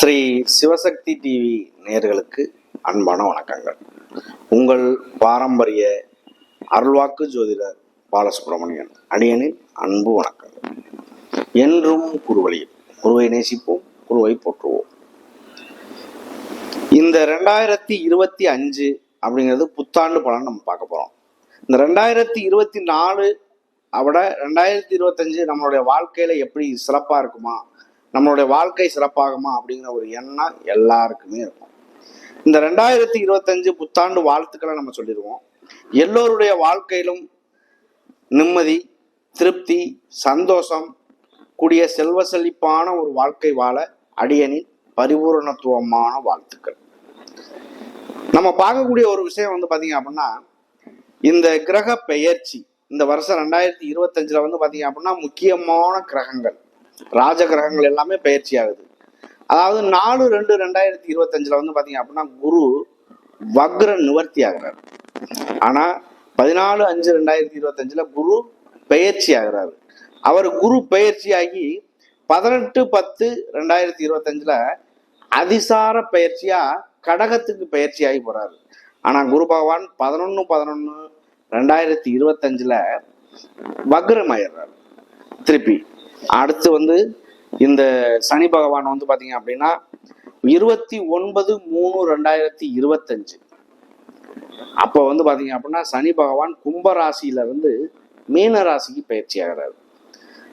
Sri Sivasakthi TV நேயர்களுக்கு அன்பான வணக்கங்கள். உங்கள் பாரம்பரிய அருள்வாக்கு ஜோதிடர் பாலசுப்ரமணியன் அடியனின் அன்பு வணக்கங்கள். என்றும் குருவழியும் குருவை நேசிப்போம் குருவை போற்றுவோம். இந்த ரெண்டாயிரத்தி இருபத்தி அஞ்சு அப்படிங்கிறது புத்தாண்டு பலன் நம்ம பார்க்க போறோம். இந்த ரெண்டாயிரத்தி இருபத்தி நாலு விட ரெண்டாயிரத்தி இருபத்தஞ்சு நம்மளுடைய வாழ்க்கையில எப்படி சிறப்பா இருக்குமா நம்மளுடைய வாழ்க்கை சிறப்பாகுமா அப்படிங்கிற ஒரு எண்ணம் எல்லாருக்குமே இருக்கும். இந்த ரெண்டாயிரத்தி இருபத்தஞ்சு புத்தாண்டு வாழ்த்துக்களை நம்ம சொல்லிடுவோம். எல்லோருடைய வாழ்க்கையிலும் நிம்மதி திருப்தி சந்தோஷம் கூடிய செல்வ செழிப்பான ஒரு வாழ்க்கை வாழ அடியனின் பரிபூரணத்துவமான வாழ்த்துக்கள். நம்ம பார்க்கக்கூடிய ஒரு விஷயம் வந்து பார்த்தீங்க அப்படின்னா இந்த கிரக பெயர்ச்சி இந்த வருஷம் ரெண்டாயிரத்தி இருபத்தஞ்சில் வந்து பார்த்தீங்க அப்படின்னா முக்கியமான கிரகங்கள். ராஜ கிரகங்கள் எல்லாமே பயிற்சி ஆகுது. அதாவது நாலு ரெண்டு ரெண்டாயிரத்தி இருபத்தஞ்சுல வந்து பாத்தீங்க அப்படின்னா குரு வக்ர நிவர்த்தி ஆகிறார். ஆனா பதினாலு அஞ்சு ரெண்டாயிரத்தி இருபத்தஞ்சுல குரு பயிற்சி ஆகிறார். அவர் குரு பயிற்சி ஆகி பதினெட்டு பத்து ரெண்டாயிரத்தி இருபத்தஞ்சுல அதிசார பயிற்சியா கடகத்துக்கு பயிற்சி ஆகி போறாரு. ஆனா குரு பகவான் பதினொன்னு பதினொன்னு ரெண்டாயிரத்தி இருபத்தஞ்சுல வக்ரமாயிடுறாரு திருப்பி அடுத்து வந்து இந்த சனி பகவான் வந்து பாத்தீங்க அப்படின்னா இருபத்தி ஒன்பது மூணு ரெண்டாயிரத்தி இருபத்தஞ்சு. அப்போ வந்து பாத்தீங்க அப்படின்னா சனி பகவான் கும்ப ராசியில இருந்து மீன ராசிக்கு பயிற்சி ஆகிறாரு.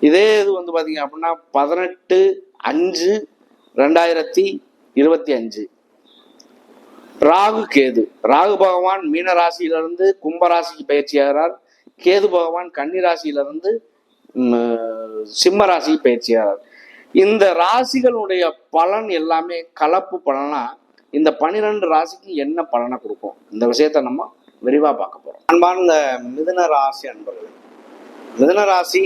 இதே இது வந்து பாத்தீங்க அப்படின்னா பதினெட்டு அஞ்சு ரெண்டாயிரத்தி இருபத்தி அஞ்சு. ராகு கேது. ராகு பகவான் மீன ராசியிலிருந்து கும்ப ராசிக்கு பயிற்சி ஆகிறார். கேது பகவான் கன்னி ராசியிலிருந்து சிம்ம பயிற்சியாளர். இந்த ராசிகளுடைய பலன் எல்லாமே கலப்பு பலனா இந்த பன்னிரெண்டு ராசிக்கு என்ன பலனை கொடுக்கும்? இந்த விஷயத்த நம்ம விரிவா பார்க்க போறோம். அன்பார்ந்த மிதுன ராசி அன்பர்கள் மிதுன ராசி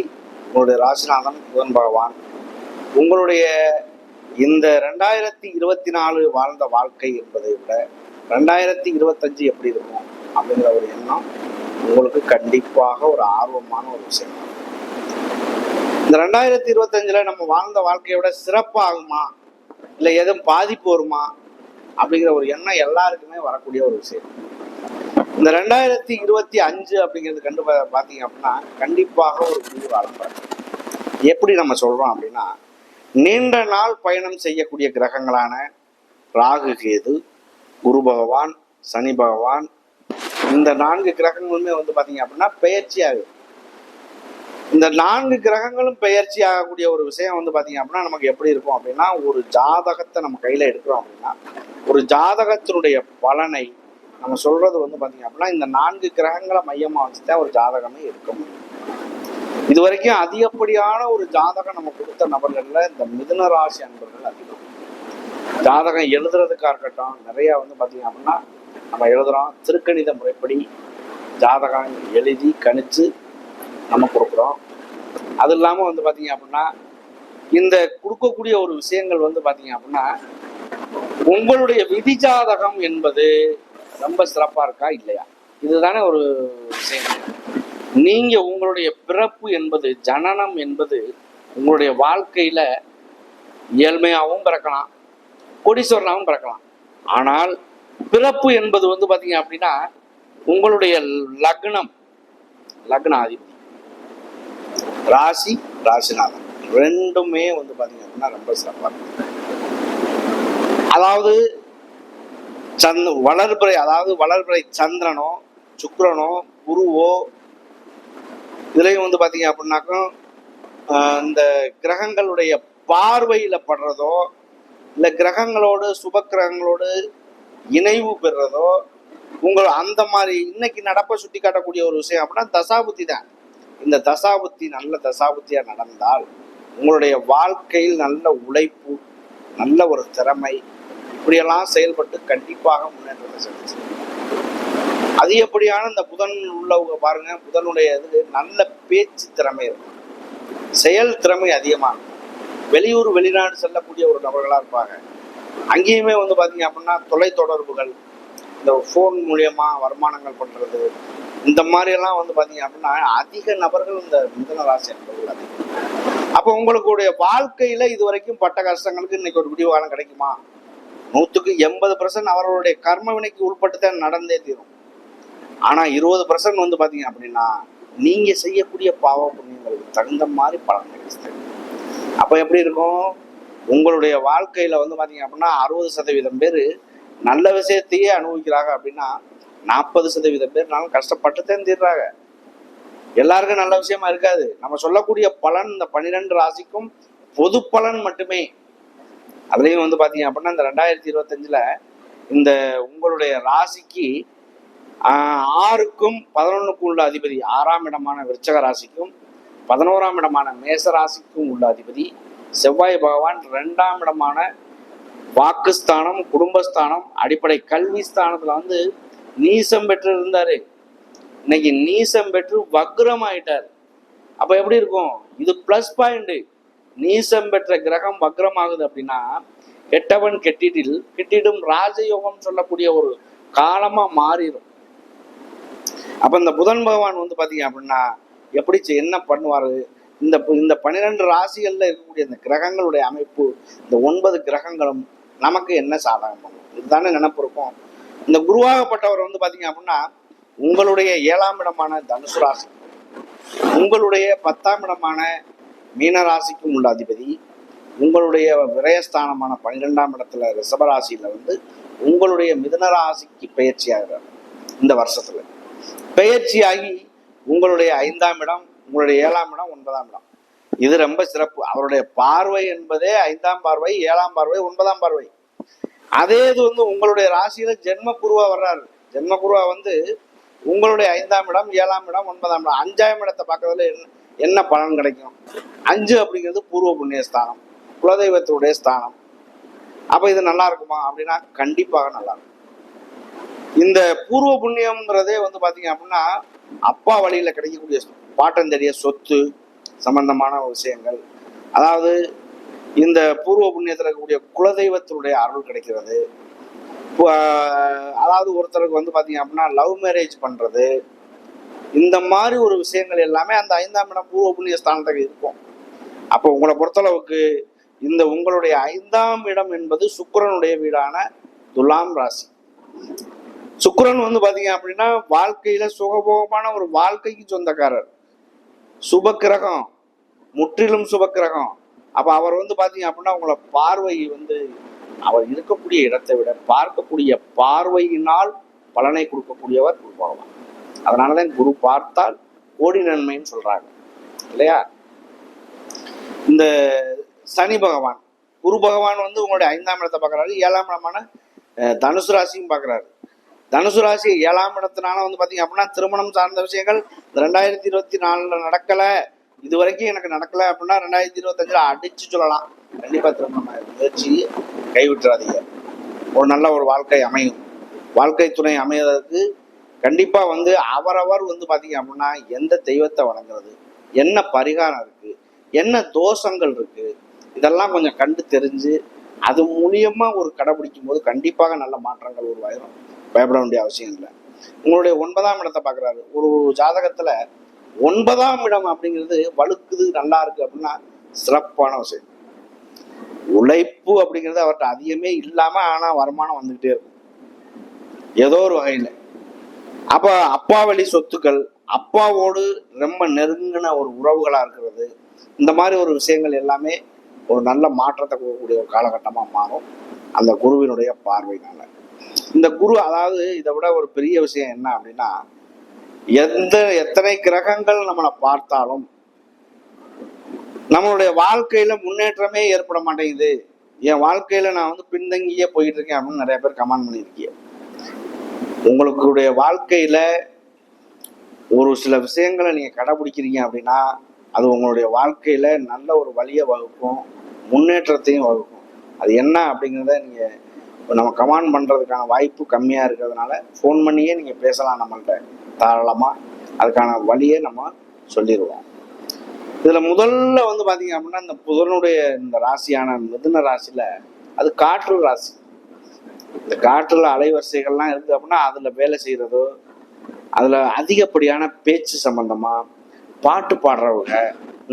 உங்களுடைய ராசிநாதன் புதன் பகவான். உங்களுடைய இந்த ரெண்டாயிரத்தி இருபத்தி நாலு வாழ்ந்த வாழ்க்கை என்பதை விட ரெண்டாயிரத்தி இருபத்தஞ்சு எப்படி இருக்கும் அப்படிங்கிற ஒரு எண்ணம் உங்களுக்கு கண்டிப்பாக ஒரு ஆர்வமான ஒரு விஷயம் இந்த ரெண்டாயிரத்தி இருபத்தஞ்சுல நம்ம வாழ்ந்த வாழ்க்கையோட சிறப்பாகுமா இல்லை எதுவும் பாதிப்பு வருமா? அப்படிங்கிற ஒரு எண்ணம் எல்லாருக்குமே வரக்கூடிய ஒரு விஷயம். இந்த ரெண்டாயிரத்தி இருபத்தி அஞ்சு அப்படிங்கிறது கண்டு பார்த்தீங்க அப்படின்னா கண்டிப்பாக ஒரு புதிய ஆரம்பம் எப்படி நம்ம சொல்கிறோம் அப்படின்னா நீண்ட நாள் பயணம் செய்யக்கூடிய கிரகங்களான ராகு கேது குரு பகவான் சனி பகவான் இந்த நான்கு கிரகங்களுமே வந்து பார்த்தீங்க அப்படின்னா பெயர்ச்சியாகும் இந்த நான்கு கிரகங்களும் பெயர்ச்சி ஆகக்கூடிய ஒரு விஷயம் வந்து பாத்தீங்க அப்படின்னா நமக்கு எப்படி இருக்கும் அப்படின்னா ஒரு ஜாதகத்தை நம்ம கையில எடுக்கிறோம் அப்படின்னா ஒரு ஜாதகத்தினுடைய பலனை நம்ம சொல்றது வந்து பாத்தீங்க அப்படின்னா இந்த நான்கு கிரகங்களை மையமா வச்சுதான் ஒரு ஜாதகமே இருக்க முடியும். இது வரைக்கும் அதிகப்படியான ஒரு ஜாதகம் நம்ம கொடுத்த நபர்கள்ல இந்த மிதுன ராசி அன்பர்கள் அதிகம். ஜாதகம் எழுதுறதுக்காக இருக்கட்டும் நிறைய வந்து பாத்தீங்க அப்படின்னா நம்ம எழுதுறோம். திருக்கணித முறைப்படி ஜாதகம் எழுதி கணிச்சு நம்ம கொடுக்குறோம். அது இல்லாமல் வந்து பார்த்தீங்க அப்படின்னா இந்த கொடுக்கக்கூடிய ஒரு விஷயங்கள் வந்து பார்த்தீங்க அப்படின்னா உங்களுடைய விதிஜாதகம் என்பது ரொம்ப சிறப்பாக இருக்கா இல்லையா? இதுதானே ஒரு விஷயம். நீங்கள் உங்களுடைய பிறப்பு என்பது ஜனனம் என்பது உங்களுடைய வாழ்க்கையில் ஏழ்மையாகவும் பிறக்கலாம் கோடீஸ்வரனாகவும் பிறக்கலாம். ஆனால் பிறப்பு என்பது வந்து பார்த்தீங்க அப்படின்னா உங்களுடைய லக்னம் லக்னாதிபதி. ராசி ராசிநாதன். ரெண்டுமே வந்து பார்த்தீங்க அப்படின்னா ரொம்ப சிறப்பாக இருக்கும். அதாவது சந்த் வளர்பிறை அதாவது வளர்பிறை சந்திரனோ சுக்கரனோ குருவோ இதுலேயும் வந்து பார்த்தீங்க அப்படின்னாக்கும் இந்த கிரகங்களுடைய பார்வையில் படுறதோ இல்லை கிரகங்களோடு சுப கிரகங்களோடு இணைவு பெறுறதோ உங்கள் அந்த மாதிரி இன்னைக்கு நடப்பை சுட்டி காட்டக்கூடிய ஒரு விஷயம் அப்படின்னா தசாபுத்தி தான். இந்த தசாபுத்தி நல்ல தசாபுத்தியா நடந்தால் உங்களுடைய வாழ்க்கையில் நல்ல உழைப்பு நல்ல ஒரு திறமை இப்படியெல்லாம் செயல்பட்டு கண்டிப்பாக முன்னேற்றத்தை செலுத்து அதிகப்படியான இந்த புதன் உள்ளவங்க பாருங்க புதனுடைய இது நல்ல பேச்சு திறமை இருக்கும். செயல் திறமை அதிகமாக இருக்கும். வெளியூர் வெளிநாடு செல்லக்கூடிய ஒரு நபர்களாக இருப்பாங்க. அங்கேயுமே வந்து பார்த்தீங்க அப்படின்னா தொலைத்தொடர்புகள் இந்த ஃபோன் மூலியமாக வருமானங்கள் பண்ணுறது இந்த மாதிரி எல்லாம் வந்து பாத்தீங்க அப்படின்னா அதிக நபர்கள் இந்த மிதன ராசி என்பவர்கள் அதிகம். அப்ப அப்போ உங்களுடைய வாழ்க்கையில இது வரைக்கும் பட்ட கஷ்டங்களுக்கு இன்னைக்கு ஒரு விடிவு காலம் கிடைக்குமா? நூத்துக்கு எண்பது பர்சன்ட் அவர்களுடைய கர்ம வினைக்கு உட்பட்டு தான் நடந்தே தீரும். ஆனா இருபது பர்சன்ட் வந்து பாத்தீங்க அப்படின்னா நீங்க செய்யக்கூடிய பாவ புண்ணியங்களுக்கு தகுந்த மாதிரி பலன் கிடைச்சது அப்ப எப்படி இருக்கும்? உங்களுடைய வாழ்க்கையில வந்து பாத்தீங்க அப்படின்னா அறுபது சதவீதம் பேர் நல்ல விஷயத்தையே அனுபவிக்கிறாங்க அப்படின்னா நாற்பது சதவீத பேர்னாலும் கஷ்டப்பட்டுதான் தீர்றாங்க எல்லாருக்கும் நல்ல விஷயமா இருக்காது. நம்ம சொல்லக்கூடிய பலன் இந்த பன்னிரெண்டு ராசிக்கும் பொது பலன் மட்டுமே. அதுலேயும் வந்து பார்த்தீங்க அப்படின்னா இந்த ரெண்டாயிரத்தி இருபத்தஞ்சில் இந்த உங்களுடைய ராசிக்கு ஆறுக்கும் பதினொன்னுக்கும் உள்ள அதிபதி ஆறாம் இடமான விருச்சக ராசிக்கும் பதினோராம் இடமான மேச ராசிக்கும் உள்ள அதிபதி செவ்வாய் பகவான் ரெண்டாம் இடமான வாக்குஸ்தானம் குடும்பஸ்தானம் அடிப்படை கல்வி ஸ்தானத்தில் வந்து நீசம் பெற்று இருந்தாரு இன்னைக்கு நீசம் பெற்று வக்ரம் ஆயிட்டார் அப்ப எப்படி இருக்கும்? இது பிளஸ் பாயிண்ட் நீசம் பெற்ற கிரகம் வக்ரம் ஆகுது அப்படின்னா கெட்டவன் கெட்டிடில் கெட்டிடும் ராஜயோகம் சொல்லக்கூடிய ஒரு காலமா மாறிடும். அப்ப இந்த புதன் பகவான் வந்து பாத்தீங்க அப்படின்னா எப்படி என்ன பண்ணுவாரு? இந்த இந்த பன்னிரெண்டு ராசிகள்ல இருக்கக்கூடிய இந்த கிரகங்களுடைய அமைப்பு இந்த ஒன்பது கிரகங்களும் நமக்கு என்ன சாதகம் பண்ணும் இதுதானே நினப்பு இருக்கும். இந்த குருவாகப்பட்டவர் வந்து பாத்தீங்க அப்படின்னா உங்களுடைய ஏழாம் இடமான தனுசு ராசி உங்களுடைய பத்தாம் இடமான மீன ராசிக்கும் உள்ள அதிபதி உங்களுடைய விரயஸ்தானமான பன்னிரெண்டாம் இடத்துல ரிஷபராசியில வந்து உங்களுடைய மிதுன ராசிக்கு பயிற்சி ஆகிறார் இந்த வருஷத்துல. பெயர்ச்சியாகி உங்களுடைய ஐந்தாம் இடம் உங்களுடைய ஏழாம் இடம் ஒன்பதாம் இடம். இது ரொம்ப சிறப்பு. அவருடைய பார்வை என்பதே ஐந்தாம் பார்வை ஏழாம் பார்வை ஒன்பதாம் பார்வை. அதே இது வந்து உங்களுடைய ராசியில ஜென்ம குருவா வர்றாரு. ஜென்ம குருவா வந்து உங்களுடைய ஐந்தாம் இடம் ஏழாம் இடம் ஒன்பதாம் இடம். அஞ்சாம் இடத்தை பார்க்கறதுல என்ன என்ன பலன் கிடைக்கும்? அஞ்சு அப்படிங்கிறது பூர்வ புண்ணிய ஸ்தானம் குலதெய்வத்துடைய ஸ்தானம். அப்ப இது நல்லா இருக்குமா? அப்படின்னா கண்டிப்பாக நல்லா இருக்கும். இந்த பூர்வ புண்ணியம்ங்கிறதே வந்து பாத்தீங்க அப்படின்னா அப்பா வழியில கிடைக்கக்கூடிய பாட்டந்தெரிய சொத்து சம்பந்தமான விஷயங்கள். அதாவது இந்த பூர்வ புண்ணியத்தில் இருக்கக்கூடிய குலதெய்வத்தினுடைய அருள் கிடைக்கிறது. அதாவது ஒருத்தருக்கு வந்து பார்த்தீங்க அப்படின்னா லவ் மேரேஜ் பண்ணுறது இந்த மாதிரி ஒரு விஷயங்கள் எல்லாமே அந்த ஐந்தாம் இடம் பூர்வ புண்ணிய ஸ்தானத்தில் இருக்கும். அப்போ உங்களை பொறுத்தளவுக்கு இந்த உங்களுடைய ஐந்தாம் இடம் என்பது சுக்கரனுடைய வீடான துலாம் ராசி. சுக்கிரன் வந்து பார்த்தீங்க அப்படின்னா வாழ்க்கையில் சுகபோகமான ஒரு வாழ்க்கைக்கு சொந்தக்காரர். சுபக்கிரகம் முற்றிலும் சுபக்கிரகம். அப்போ அவர் வந்து பார்த்தீங்க அப்படின்னா உங்களை பார்வை வந்து அவர் இருக்கக்கூடிய இடத்தை விட பார்க்கக்கூடிய பார்வையினால் பலனை கொடுக்கக்கூடியவர் குரு பகவான். அதனாலதான் குரு பார்த்தால் கோடி நன்மைன்னு சொல்றாங்க. இல்லையா? இந்த சனி பகவான் குரு பகவான் வந்து உங்களுடைய ஐந்தாம் இடத்தை பார்க்கறாரு ஏழாம் இடமான தனுசு ராசியும் பார்க்கறாரு தனுசு ராசி ஏழாம் இடத்தினால வந்து பார்த்தீங்க அப்படின்னா திருமணம் சார்ந்த விஷயங்கள் ரெண்டாயிரத்தி இருபத்தி நாலில் நடக்கலை. இது வரைக்கும் எனக்கு நடக்கல அப்படின்னா ரெண்டாயிரத்தி இருபத்தஞ்சுல அடிச்சு சொல்லலாம். கண்டிப்பா திருமணம் முயற்சி கைவிட்டுறாதீங்க. ஒரு நல்ல ஒரு வாழ்க்கை அமையும். வாழ்க்கை துணை அமைவதற்கு கண்டிப்பா வந்து அவரவர் வந்து பாத்தீங்க அப்படின்னா எந்த தெய்வத்தை வணங்குறது? என்ன பரிகாரம் இருக்கு? என்ன தோஷங்கள் இருக்கு? இதெல்லாம் கொஞ்சம் கண்டு தெரிஞ்சு அது மூலியமா ஒரு கடைபிடிக்கும் போது கண்டிப்பாக நல்ல மாற்றங்கள் உருவாயிரும். பயப்பட வேண்டிய அவசியம் இல்லை. உங்களுடைய ஒன்பதாம் இடத்தை பார்க்குறாரு. ஒரு ஜாதகத்துல ஒன்பதாம் இடம் அப்படிங்கிறது வலுக்குது நல்லா இருக்கு அப்படின்னா சிறப்பான விஷயம். உழைப்பு அப்படிங்கிறது அவர்கிட்ட அதிகமே இல்லாம ஆனா வருமானம் வந்துகிட்டே இருக்கும். ஏதோ ஒரு வகையில. அப்ப அப்பா வழி சொத்துக்கள் அப்பாவோடு ரொம்ப நெருங்கின ஒரு உறவுகளா இருக்கிறது இந்த மாதிரி ஒரு விஷயங்கள் எல்லாமே ஒரு நல்ல மாற்றத்தை கொடுக்கக்கூடிய ஒரு காலகட்டமாக மாறும். அந்த குருவினுடைய பார்வையினால. இந்த குரு அதாவது இதை விட ஒரு பெரிய விஷயம் என்ன அப்படின்னா எந்த எத்தனை கிரகங்கள் நம்மளை பார்த்தாலும் நம்மளுடைய வாழ்க்கையில முன்னேற்றமே ஏற்பட மாட்டேங்குது. என் வாழ்க்கையில நான் வந்து பின்தங்கியே போயிட்டு இருக்கேன் அப்படின்னு நிறைய பேர் கமெண்ட் பண்ணியிருக்கீங்க. உங்களுக்குடைய வாழ்க்கையில ஒரு சில விஷயங்களை நீங்க கடைபிடிக்கிறீங்க அப்படின்னா அது உங்களுடைய வாழ்க்கையில நல்ல ஒரு வழியை வகுக்கும் முன்னேற்றத்தையும் வகுக்கும். அது என்ன அப்படிங்கிறத நீங்க நம்ம கமாண்ட் பண்றதுக்கான வாய்ப்பு கம்மியா இருக்கிறதுனால ஃபோன் பண்ணியே நீங்க பேசலாம் நம்மள்கிட்ட தாராளமாக அதுக்கான வழியை நம்ம சொல்லிடுவோம். இதில் முதல்ல வந்து பார்த்தீங்க அப்படின்னா இந்த புதனுடைய இந்த ராசியான மிதுன ராசியில் அது காற்று ராசி. இந்த காற்றில் அலைவரிசைகள்லாம் இருக்குது அப்படின்னா அதில் வேலை செய்கிறதோ அதில் அதிகப்படியான பேச்சு சம்மந்தமாக பாட்டு பாடுறவங்க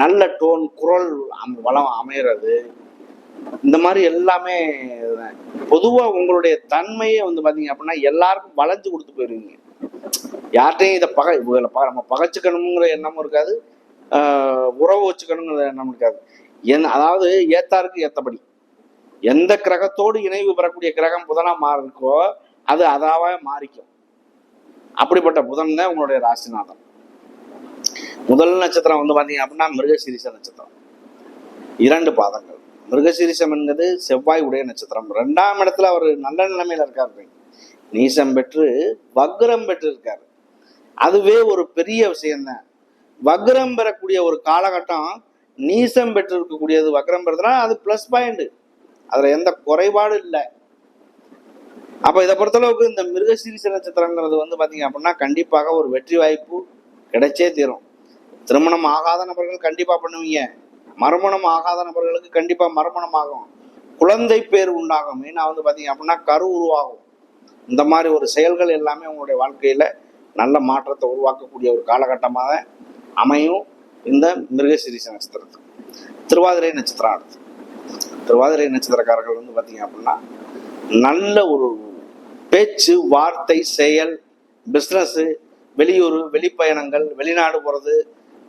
நல்ல டோன் குரல் வளம் அமைகிறது இந்த மாதிரி எல்லாமே பொதுவாக உங்களுடைய தன்மையே வந்து பார்த்தீங்க அப்படின்னா எல்லாருக்கும் வளைஞ்சு கொடுத்து போயிருவீங்க. யார்கிட்டையும் இதை பகை இவங்களை நம்ம பகைச்சிக்கணுங்கிற எண்ணமும் இருக்காது. உறவு வச்சுக்கணுங்கிற எண்ணம் இருக்காது. என் அதாவது ஏத்தாருக்கு ஏத்தபடி. எந்த கிரகத்தோடு இணைவு பெறக்கூடிய கிரகம் புதனா மாறிருக்கோ அது அதாவே மாறிக்கும். அப்படிப்பட்ட புதன் தான் உங்களுடைய ராசிநாதன். முதல் நட்சத்திரம் வந்து பாத்தீங்க அப்படின்னா மிருகசீரிச நட்சத்திரம். இரண்டு பாதங்கள். மிருகசீரிசம் என்பது செவ்வாய் உடைய நட்சத்திரம். ரெண்டாம் இடத்துல அவர் நல்ல நிலைமையில இருக்காரு. நீசம் பெற்று வக்ரம் பெற்று இருக்காரு அதுவே ஒரு பெரிய விஷயம்தான். வக்ரம் பெறக்கூடிய ஒரு காலகட்டம் நீசம் பெற்றிருக்கக்கூடியது வக்ரம் பெறதுனா அது ப்ளஸ் பாயிண்ட் அதுல எந்த குறைபாடும் இல்லை. அப்ப இதை பொறுத்தளவுக்கு இந்த மிருகசீரிச நட்சத்திரங்கிறது வந்து பாத்தீங்க அப்படின்னா கண்டிப்பாக ஒரு வெற்றி வாய்ப்பு கிடைச்சே தீரும். திருமணம் ஆகாத நபர்கள் கண்டிப்பா பண்ணுவீங்க. மறுமணம் ஆகாத நபர்களுக்கு கண்டிப்பா மறுமணம் ஆகும். குழந்தை பேர் உண்டாகும். மெயினா வந்து பாத்தீங்க அப்படின்னா கரு உருவாகும். இந்த மாதிரி ஒரு செயல்கள் எல்லாமே உங்களுடைய வாழ்க்கையில நல்ல மாற்றத்தை உருவாக்கக்கூடிய ஒரு காலகட்டமாக அமையும் இந்த மிருகசீரிச நட்சத்திரத்துக்கு திருவாதிரை நட்சத்திரம் அடுத்து. திருவாதிரை நட்சத்திரக்காரர்கள் வந்து பார்த்தீங்க அப்படின்னா நல்ல ஒரு பேச்சு வார்த்தை செயல் பிஸ்னஸ்ஸு வெளியூர் வெளிப்பயணங்கள் வெளிநாடு போகிறது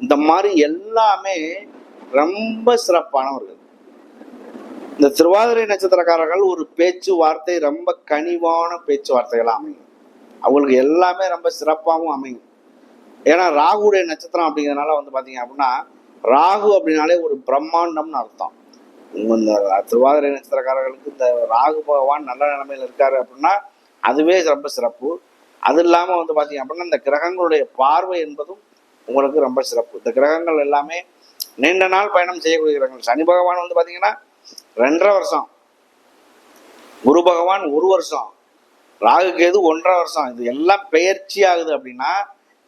இந்த மாதிரி எல்லாமே ரொம்ப சிறப்பானவர்கள். இந்த திருவாதிரை நட்சத்திரக்காரர்கள் ஒரு பேச்சு வார்த்தை ரொம்ப கனிவான பேச்சுவார்த்தைகளாக அமையும். அவங்களுக்கு எல்லாமே ரொம்ப சிறப்பாகவும் அமையும். ஏன்னா ராகுடைய நட்சத்திரம் அப்படிங்கிறதுனால வந்து பார்த்தீங்க அப்படின்னா ராகு அப்படின்னாலே ஒரு பிரம்மாண்டம்னு அர்த்தம். இந்த திருவாதிரை நட்சத்திரக்காரர்களுக்கு இந்த ராகு பகவான் நல்ல நிலைமையில் இருக்காரு அப்படின்னா அதுவே ரொம்ப சிறப்பு. அது இல்லாமல் வந்து பார்த்தீங்க அப்படின்னா இந்த கிரகங்களுடைய பார்வை என்பதும் உங்களுக்கு ரொம்ப சிறப்பு. இந்த கிரகங்கள் எல்லாமே நீண்ட நாள் பயணம் செய்யக்கூடிய கிரகங்கள். சனி பகவான் வந்து பார்த்தீங்கன்னா ரெண்டரை வருஷம். குரு பகவான் ஒரு வருஷம். ராகு கேது ஒன்றரை வருஷம் இது எல்லாம் பெயர்ச்சி ஆகுது அப்படின்னா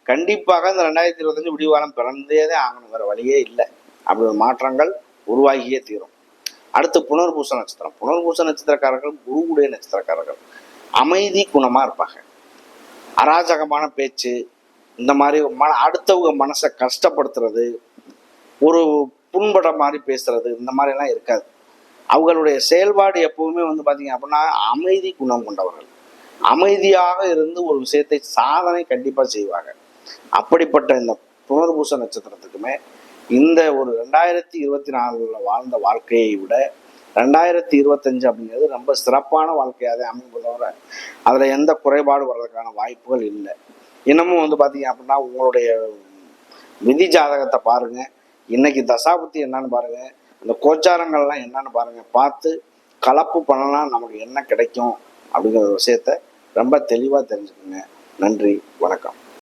கண்டிப்பாக இந்த ரெண்டாயிரத்தி இருபத்தஞ்சு விடிவாரம் பிறந்தே தான் ஆகணும். வேற வழியே இல்லை. அப்படி மாற்றங்கள் உருவாகியே தீரும். அடுத்து புனர்பூச நட்சத்திரம். புனர்பூச நட்சத்திரக்காரர்கள் குருவுடைய நட்சத்திரக்காரர்கள். அமைதி குணமாக இருப்பாங்க. அராஜகமான பேச்சு இந்த மாதிரி மன அடுத்தவங்க மனசை கஷ்டப்படுத்துறது ஒரு புண்பட மாதிரி பேசுறது இந்த மாதிரிலாம் இருக்காது. அவங்களுடைய செயல்பாடு எப்பவுமே வந்து பார்த்தீங்க அப்படின்னா அமைதி குணம் கொண்டவர்கள். அமைதியாக இருந்து ஒரு விஷயத்தை சாதனை கண்டிப்பாக செய்வாங்க. அப்படிப்பட்ட இந்த புனர்பூச நட்சத்திரத்துக்குமே இந்த ஒரு ரெண்டாயிரத்தி இருபத்தி நாலில் வாழ்ந்த வாழ்க்கையை விட ரெண்டாயிரத்தி இருபத்தஞ்சு அப்படிங்கிறது ரொம்ப சிறப்பான வாழ்க்கையாக அமைப்பு தவிர அதில் எந்த குறைபாடு வர்றதுக்கான வாய்ப்புகள் இல்லை. இன்னமும் வந்து பார்த்தீங்க அப்படின்னா உங்களுடைய விதி ஜாதகத்தை பாருங்கள் இன்னைக்கு தசாபுத்தி என்னன்னு பாருங்கள் இந்த கோச்சாரங்கள்லாம் என்னன்னு பாருங்கள் பார்த்து கலப்பு பண்ணலாம் நமக்கு என்ன கிடைக்கும் அப்படிங்கிற விஷயத்த ரொம்ப தெளிவாக தெரிஞ்சுக்கோங்க. நன்றி வணக்கம்.